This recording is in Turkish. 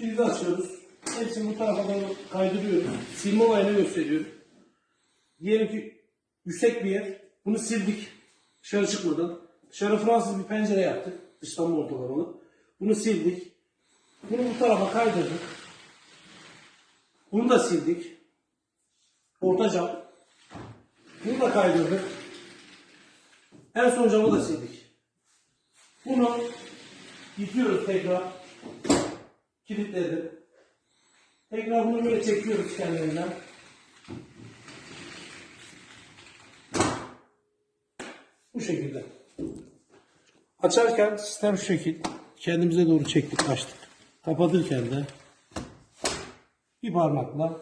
Kilidi açıyoruz. Hepsini bu tarafa doğru kaydırıyoruz. Silme olayını gösteriyorum. Diyelim ki yüksek bir yer. Bunu sildik. Dışarı çıkmadan. Dışarı Fransız bir pencere yaptık. Dıştan montalarını. Bunu sildik. Bunu bu tarafa kaydırdık. Bunu da sildik. Orta cam. Bunu da kaydırdık. En son camı da sildik. Bunu yıkıyoruz tekrar. Kilitledim. Tekrar bunu böyle çekiyoruz kendiliğinden. Bu şekilde. Açarken sistem şu şekil. Kendimize doğru çektik açtık. Kapatırken de bir parmakla